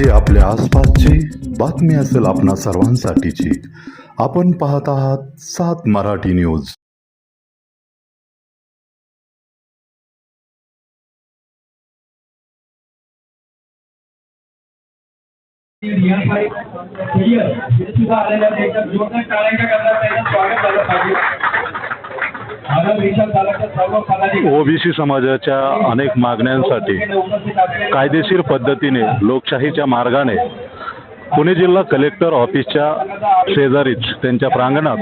जी आपल्या आसपासची बातमी असेल आपणा सर्वांसाठीची. आपण पाहत आहात सात मराठी न्यूज. रियाज भाई क्लिअर सुद्धा आलेल्या आहेत जोरदार टाळ्यांच्या करता त्यांना स्वागत झालं पाहिजे. ओबीसी समाजाच्या अनेक मागण्यांसाठी कायदेशीर पद्धतीने लोकशाहीच्या मार्गाने पुणे जिल्हा कलेक्टर ऑफिसच्या शेजारीच त्यांच्या प्रांगणात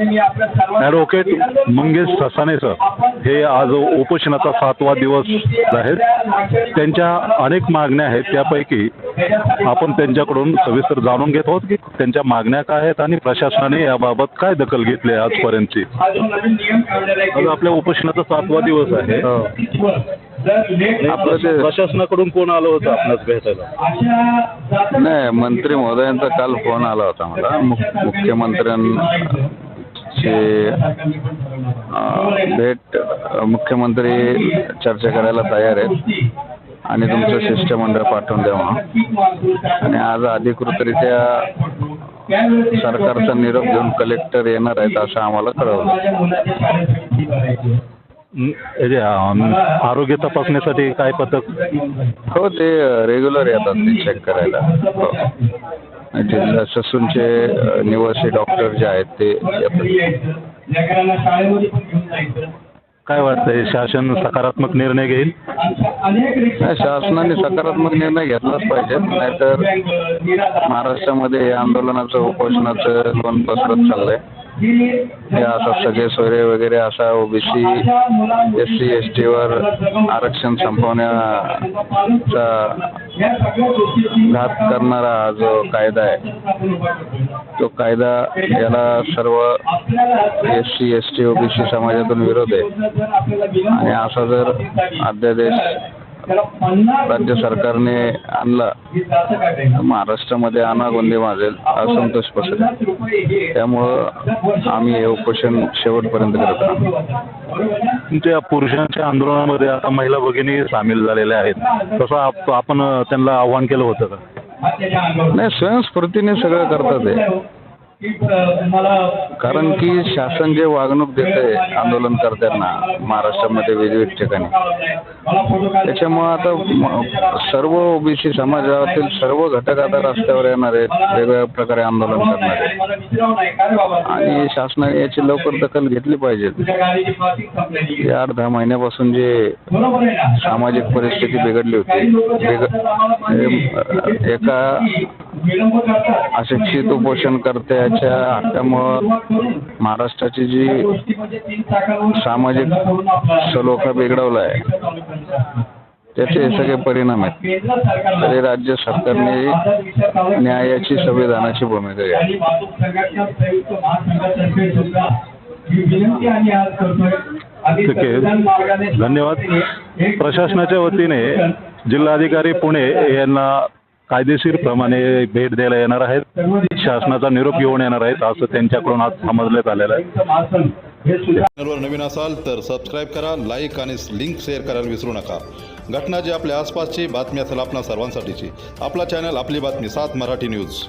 ॲडव्होकेट मंगेश ससाने सर हे आज उपोषणाचा सातवा दिवस आहेत. त्यांच्या अनेक मागण्या आहेत. त्यापैकी आपण त्यांच्याकडून सविस्तर जाणून घेत आहोत. की त्यांच्या मागण्या काय आहेत आणि प्रशासनाने याबाबत काय दखल घेतली आहे आजपर्यंतची? हा आहे आज आपल्या उपोषणाचा सातवा दिवस आहे. लेट आपलं ते प्रशासनाकडून कोण आलं होतं आपल्याला भेटायला? नाही मंत्री महोदयांचा काल फोन आला होता मला. मुख- मुख्यमंत्र्यांची भेट मुख्यमंत्री चर्चा करायला तयार आहेत. आणि तुमचं शिष्टमंडळ पाठवून द्या म्हणून. आणि आज अधिकृतरित्या सरकारचा निरोप घेऊन कलेक्टर येणार आहेत असं आम्हाला कळवलं. आरोग्य तपासणीसाठी काय पथक? हो ते रेग्युलर येतात ते चेक करायला. हो. जिल्हा ससूनचे निवासी डॉक्टर जे आहेत ते काय वाटतंय शासन सकारात्मक निर्णय घेईल? नाही, शासनाने सकारात्मक निर्णय घेतलाच पाहिजे. नाहीतर महाराष्ट्रामध्ये आंदोलनाचं उपोषणाचं लोन पसरत चाललंय. असं सगळे सोयरे वगैरे असा ओबीसी एस सी एस टीवर आरक्षण संपवण्याचा घात करणारा हा जो कायदा आहे तो कायदा याला सर्व S C S T OBC समाजातून विरोध आहे. आणि असा जर अध्यादेश राज्य सरकारने आणला. महाराष्ट्रामध्ये अनागोंदी माजेल असंतोष पसरेल त्यामुळं आम्ही हे उपोषण शेवटपर्यंत करत राहू तुमच्या पुरुषांच्या आंदोलनामध्ये आता महिला भगिनी सामील झालेल्या आहेत. तसं आप- आपण त्यांना आव्हान केलं होतं का? नाही स्वयंस्फूर्तीने सगळं करतात ते कारण की शासन जे वागणूक देते आंदोलनकर्त्यांना महाराष्ट्रामध्ये वेगवेगळ्या ठिकाणी त्याच्यामुळं आता सर्व ओबीसी समाजातील सर्व घटक आता रस्त्यावर येणार आहेत वेगवेगळ्या प्रकारे आंदोलन करणार आहेत. आणि शासनाने याची लवकर दखल घेतली पाहिजे आठ दहा महिन्यापासून जे सामाजिक परिस्थिती बिघडली होती बिघड एका अशिक्षित उपोषण उपोषणकर्त्याच्या हट्टामुळं महाराष्ट्राची जी सामाजिक सलोखा बिघडवला आहे त्याचे सगळे परिणाम आहेत. तरी राज्य सरकारने न्यायाची संविधानाची भूमिका घ्या. ठीक आहे. धन्यवाद. प्रशासनाच्या वतीने जिल्हाधिकारी पुणे यांना कायदेशीर प्रमाणे भेट द्यायला येणार आहेत. शासनाचा निरोप घेऊन येणार आहेत असं त्यांच्याकडून आज समजण्यात आलेलं आहे. चॅनलवर नवीन असाल तर सबस्क्राईब करा लाईक आणि लिंक शेअर करायला विसरू नका. घटना जी आपल्या आसपासची बातमी असेल आपणा सर्वांसाठीची. आपला चॅनल आपली बातमी सात मराठी न्यूज.